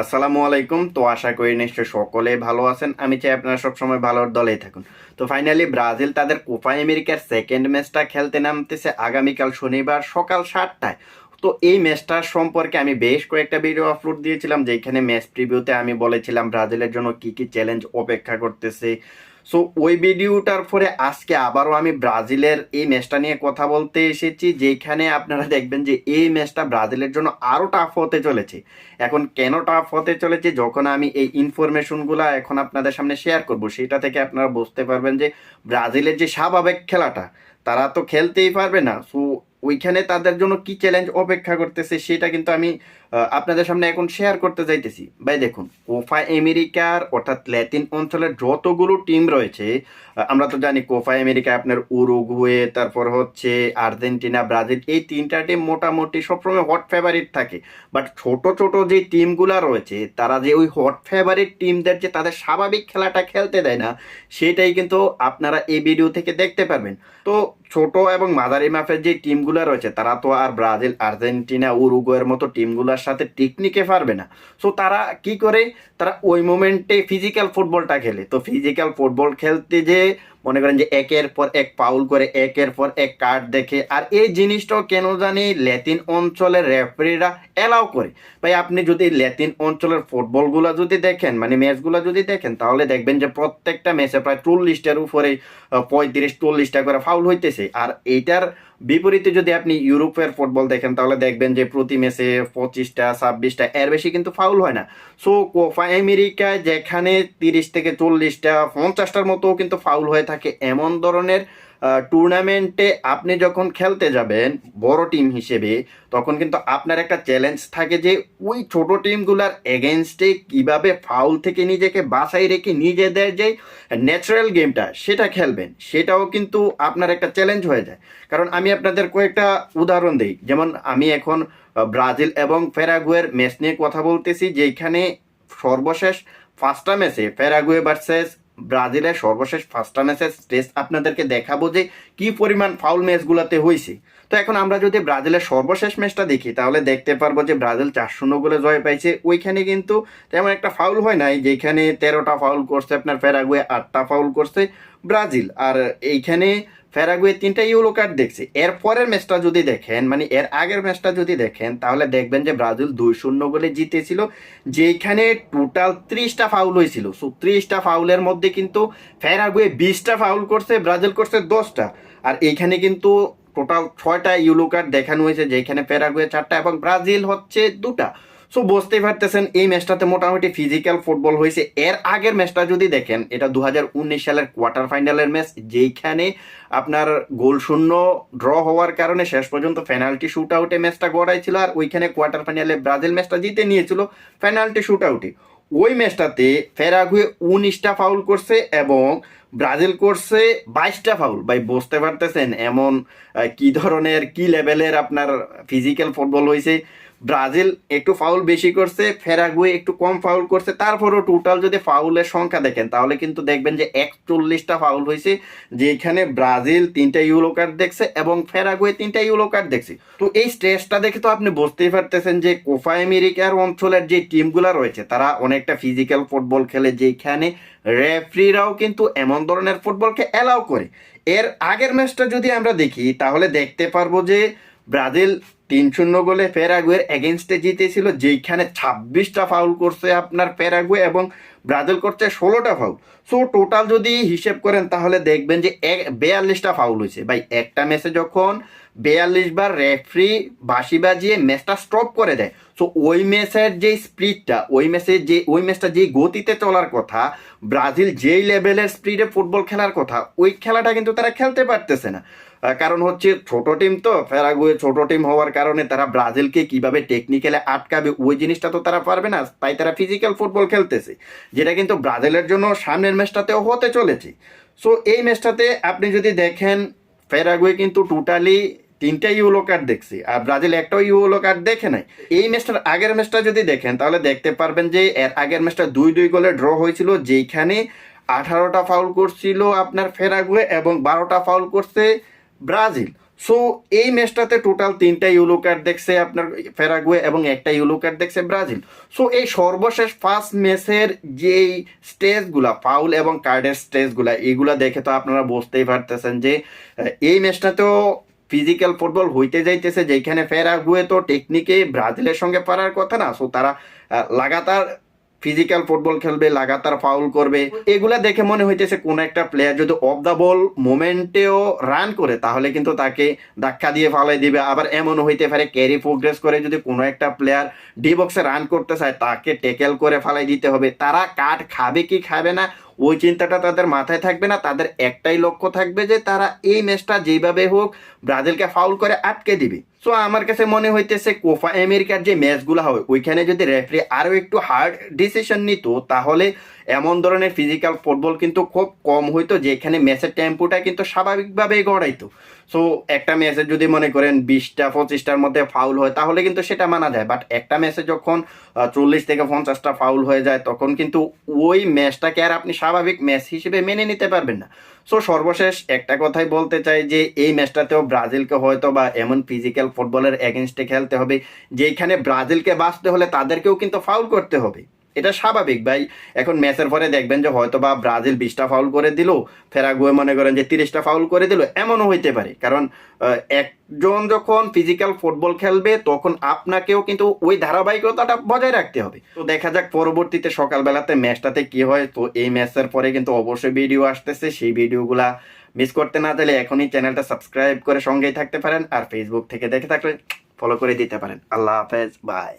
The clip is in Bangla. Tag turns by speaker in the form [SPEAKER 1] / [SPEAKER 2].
[SPEAKER 1] আসসালামু আলাইকুম। তো আশা করি নিশ্চয় সকলেই ভালো আছেন। আমি চাই আপনারা সবসময় ভালোর দলেই থাকুন। তো ফাইনালি ব্রাজিল তাদের কোপা আমেরিকার সেকেন্ড ম্যাচটা খেলতে নামতেছে আগামীকাল শনিবার সকাল সাতটায়। তো এই ম্যাচটার সম্পর্কে আমি বেশ কয়েকটা ভিডিও আপলোড দিয়েছিলাম, যেখানে ম্যাচ প্রিভিউতে আমি বলেছিলাম ব্রাজিলের জন্য কি কি চ্যালেঞ্জ অপেক্ষা করতেছে। সো ওই ভিডিওটার পরে আজকে আবারও আমি ব্রাজিলের এই ম্যাচটা নিয়ে কথা বলতে এসেছি, যেখানে আপনারা দেখবেন যে এই ম্যাচটা ব্রাজিলের জন্য আরও টাফ হতে চলেছে। এখন কেন টাফ হতে চলেছে? যখন আমি এই ইনফরমেশনগুলো এখন আপনাদের সামনে শেয়ার করব, সেটা থেকে আপনারা বুঝতে পারবেন যে ব্রাজিলের যে স্বাভাবিক খেলাটা, তারা তো খেলতেই পারবে না। সো ওইখানে তাদের জন্য কি চ্যালেঞ্জ অপেক্ষা করতেছে, সেটা কিন্তু আমি আপনাদের সামনে এখন শেয়ার করতে যাইতেছি। ভাই, দেখুন, কোফা আমেরিকার অর্থাৎ ল্যাটিন অঞ্চলের যতগুলো টিম রয়েছে আমরা তো জানি কোফা আমেরিকা আপনার উরুগুয়ে, তারপর হচ্ছে আর্জেন্টিনা, ব্রাজিল, এই তিনটা টিম মোটামুটি সবসময় হট ফেভারিট থাকে। বাট ছোট ছোট যে টিমগুলো রয়েছে, তারা যে ওই হট ফেভারিট টিমদের যে তাদের স্বাভাবিক খেলাটা খেলতে দেয় না, সেটাই কিন্তু আপনারা এই ভিডিও থেকে দেখতে পারবেন। তো ছোট এবং মাঝারি মাফের যে টিমগুলো রয়েছে, তারা তো আর ব্রাজিল, আর্জেন্টিনা, উরুগুয়ের মতো সাথে টেকনিকে পারবে না। সো তারা কি করে? তারা ওই মোমেন্টে ফিজিক্যাল ফুটবলটা খেলে। তো ফিজিক্যাল ফুটবল খেলতে যে মনে করেন যে একের পর এক পাউল করে, একের পর এক কার্ড দেখে, আর এই জিনিসটাও কেন জানি ল্যাটিন অঞ্চলের রেফারিরা এলাও করে। ভাই, আপনি যদি ল্যাটিন অঞ্চলের ফুটবলগুলো যদি দেখেন মানে ম্যাচগুলো যদি দেখেন, তাহলে দেখবেন যে প্রত্যেকটা ম্যাচে প্রায় চল্লিশটার উপরে পঁয়ত্রিশ, চল্লিশটা করে ফাউল হইতেছে। আর এইটার বিপরীতে যদি আপনি ইউরোপের ফুটবল দেখেন, তাহলে দেখবেন যে প্রতি ম্যাচে পঁচিশটা, ছাব্বিশটা, এর বেশি কিন্তু ফাউল হয় না। সো কোপা আমেরিকায় যেখানে তিরিশ থেকে চল্লিশটা, পঞ্চাশটার মতো কিন্তু ফাউল হয়ে থাকে। এমন ধরনের টুর্নামেন্টে আপনি যখন খেলতে যাবেন, বড় টিম হিসেবে, তখন কিন্তু আপনার একটা চ্যালেঞ্জ থাকে যে, ওই ছোট টিমগুলার এগেনস্টে কীভাবে ফাউল থেকে নিজেকে বাঁচাই রেখে নিজেদের যে ন্যাচারাল গেমটা সেটা খেলবেন। সেটাও কিন্তু আপনার একটা চ্যালেঞ্জ হয়ে যায়। কারণ আমি আপনাদের কয়েকটা উদাহরণ দিই। যেমন আমি এখন ব্রাজিল এবং ফেরাগুয়ের ম্যাচ নিয়ে কথা বলতেছি যেখানে সর্বশেষ পাঁচটা ম্যাচে প্যারাগুয়ে ভার্সেস ব্রাজিলের সর্বশেষ ম্যাচের স্টেজ আপনাদেরকে দেখাবো যে কি পরিমাণ ফাউল ম্যাচগুলোতে হয়েছে। তো এখন আমরা যদি ব্রাজিলের সর্বশেষ ম্যাচটা দেখি, তাহলে দেখতে পারব যে ব্রাজিল চার শূন্য গোলে জয় পাইছে। ওইখানে কিন্তু তেমন একটা ফাউল হয় নাই, যেখানে তেরোটা ফাউল করছে আপনার প্যারাগুয়ে, আটটা ফাউল করছে ব্রাজিল। আর এইখানে প্যারাগুয়ে তিনটা ইউলো কার্ড দেখছে। এর পরের ম্যাচটা যদি দেখেন মানে এর আগের ম্যাচটা যদি দেখেন, তাহলে দেখবেন যে ব্রাজিল দুই শূন্য গোলে জিতেছিল যেখানে টোটাল ত্রিশটা ফাউল হয়েছিল। সো ত্রিশটা ফাউলের মধ্যে কিন্তু ফেরাগুয়ে বিশটা ফাউল করছে, ব্রাজিল করছে দশটা। আর এইখানে কিন্তু টোটাল ছয়টা ইউলো কার্ড দেখানো হয়েছে যেখানে প্যারাগুয়ে চারটা এবং ব্রাজিল হচ্ছে দুটা। সো বুঝতেই পারতেছেন, এই ম্যাচটাতে মোটামুটি ফিজিক্যাল ফুটবল হয়েছে। এর আগের ম্যাচটা যদি দেখেন, এটা দু সালের কোয়ার্টার ফাইনালের ম্যাচ, যেইখানে আপনার গোল শূন্য ড্র হওয়ার কারণে শেষ পর্যন্ত পেনাল্টি শুট আউটে ম্যাচটা গড়াইছিল, আর ওইখানে কোয়ার্টার ফাইনালে ব্রাজিল ম্যাচটা জিতে নিয়েছিল পেনাল্টি শুট আউটে ওই ম্যাচটাতে ফেরাগুয়ে উনিশটা ফাউল করছে এবং ব্রাজিল করছে বাইশটা ফাউল ভাই, বুঝতে পারতেছেন এমন কি ধরনের, কি লেভেলের আপনার ফিজিক্যাল ফুটবল হয়েছে? ব্রাজিল একটু ফাউল বেশি করছে ফেরাগুয়ে একটু কম ফাউল করছে, তারপরও টোটাল যদি ফাউলের সংখ্যা দেখেন, তাহলে কিন্তু দেখবেন যে একচল্লিশটা ফাউল হয়েছে যেখানে ব্রাজিল তিনটা ইউলো কার্ড দেখছে এবং ফেরাগুয়ে তিনটা ইউলো কার্ড দেখছে। তো এই স্ট্রেসটা দেখে তো আপনি বুঝতেই পারতেছেন যে কোফা আমেরিকার অঞ্চলের যে টিমগুলো রয়েছে, তারা অনেকটা ফিজিক্যাল ফুটবল খেলে যেখানে রেফরিরাও কিন্তু এমন ধরনের ফুটবলকে অ্যালাউ করে। এর আগের ম্যাচটা যদি আমরা দেখি, তাহলে দেখতে পারব যে ব্রাজিল তিন শূন্য গোলে প্যারাগুয়ের এগেনস্টে জিতেছিল, যেইখানে ছাব্বিশটা ফাউল করছে আপনার প্যারাগুয়ে এবং ব্রাজিল করছে ষোলোটা ফাউল। সো, টোটাল যদি হিসেব করেন, তাহলে দেখবেন যে এক, বেয়াল্লিশটা ফাউল হয়েছে। ভাই, একটা ম্যাচে যখন বেয়াল্লিশ বার রেফরি বাঁশি বাজিয়ে ম্যাচটা স্টপ করে দেয়, সো, ওই ম্যাচের যে স্পিডটা, ওই ম্যাচে যে, ওই ম্যাচটা যে গতিতে চলার কথা, ব্রাজিল যেই লেভেলের স্পিডে ফুটবল খেলার কথা, ওই খেলাটা কিন্তু তারা খেলতে পারতেছে না। কারণ হচ্ছে ছোট টিম তো ফেরাগুয়ে ছোট টিম হওয়ার কারণে তারা ব্রাজিলকে কীভাবে টেকনিক্যালে আটকাবে, ওই জিনিসটা তো তারা পারবে না, তাই তারা ফিজিক্যাল ফুটবল খেলতেছে। যেটা কিন্তু ব্রাজিলের জন্য সামনের ম্যাচটাতেও হতে চলেছে। সো এই ম্যাচটাতে আপনি যদি দেখেন ফেরাগুয়ে কিন্তু টোটালি তিনটা ইউলো কার্ড দেখছি, আর ব্রাজিল একটাও ইউলো কার্ড দেখে নাই। এই ম্যাচটার আগের ম্যাচটা যদি দেখেন, তাহলে দেখতে পারবেন যে এর আগের ম্যাচটা দুই দুই গোলে ড্র হয়েছিল যেখানে আঠারোটা ফাউল করছিল আপনার ফেরাগুয়ে এবং বারোটা ফাউল করছে ব্রাজিল। সো এই ম্যাচটাতে টোটাল তিনটা ইউলো কার্ড দেখছে আপনার ফেরাগুয়ে এবং একটা ইউলো কার্ড দেখছে ব্রাজিল। সো এই সর্বশেষ ফার্স্ট ম্যাচের যেই স্টেজগুলা ফাউল এবং কার্ডের স্টেজগুলা এইগুলা দেখে তো আপনারা বুঝতেই পারতেছেন যে এই ম্যাচটাতেও ফিজিক্যাল ফুটবল হইতে যাইতেছে যেখানে ফেরাগুয়ে তো টেকনিকে ব্রাজিলের সঙ্গে পারার কথা না। সো তারা লাগাতার ফিজিক্যাল ফুটবল খেলবে, লাগাতার ফাউল করবে, এগুলো দেখে মনে হইতেছে কোন একটা প্লেয়ার যদি অফ দ্য বল মোমেন্টেও রান করে, তাহলে কিন্তু তাকে ধাক্কা দিয়ে ফালাই দিবে। আবার এমন হইতে পারে ক্যারি প্রোগ্রেস করে যদি কোনো একটা প্লেয়ার ডি বক্সে রান করতে চায়, তাকে টেকেল করে ফালাই দিতে হবে। তারা কাঠ খাবে কি খাবে না ওই চিন্তাটা তাদের মাথায় থাকবে না, তাদের একটাই লক্ষ্য থাকবে যে তারা এই ম্যাচটা যেভাবে হোক ব্রাজিলকে ফাউল করে আটকে দিবে। সো আমার কাছে মনে হইতেছে কোফা আমেরিকার যে ম্যাচগুলো হয় ওইখানে যদি রেফারি আরও একটু হার্ড ডিসিশন নিত, তাহলে এমন ধরনের ফিজিক্যাল ফুটবল কিন্তু খুব কম হইতো, যেখানে ম্যাচের টেম্পোটা কিন্তু স্বাভাবিকভাবেই গড়াইতো। সো একটা ম্যাচে যদি মনে করেন বিশটা, পঁচিশটার মধ্যে ফাউল হয়, তাহলে কিন্তু সেটা মানা যায়। বাট একটা ম্যাচে যখন চল্লিশ থেকে পঞ্চাশটা ফাউল হয়ে যায়, তখন কিন্তু ওই ম্যাচটাকে আর আপনি স্বাভাবিক ম্যাচ হিসেবে মেনে নিতে পারবেন না। সো সর্বশেষ একটা কথাই বলতে চাই যে, এই ম্যাচটাতেও ব্রাজিলকে হয়তো বা এমন ফিজিক্যাল ফুটবলের এগেনস্টে খেলতে হবে যেখানে ব্রাজিলকে বাঁচতে হলে তাদেরকেও কিন্তু ফাউল করতে হবে। এটা স্বাভাবিক ভাই। এখন ম্যাচের পরে দেখবেন যে হয়তো বা ব্রাজিল বিশটা ফাউল করে দিল, ফেরাগুয়ে মনে করেন যে তিরিশটা ফাউল করে দিল, এমনও হইতে পারে। কারণ একজন যখন ফিজিক্যাল ফুটবল খেলবে, তখন আপনাকেও কিন্তু ওই ধারাবাহিকতাটা বজায় রাখতে হবে। তো দেখা যাক পরবর্তীতে সকালবেলাতে ম্যাচটাতে কি হয়। তো এই ম্যাচের পরে কিন্তু অবশ্যই ভিডিও আসতেছে। সেই ভিডিওগুলা মিস করতে না চাইলে এখনই চ্যানেলটা সাবস্ক্রাইব করে সঙ্গেই থাকতে পারেন। আর ফেসবুক থেকে দেখে থাকলে ফলো করে দিতে পারেন। আল্লাহ হাফেজ। বাই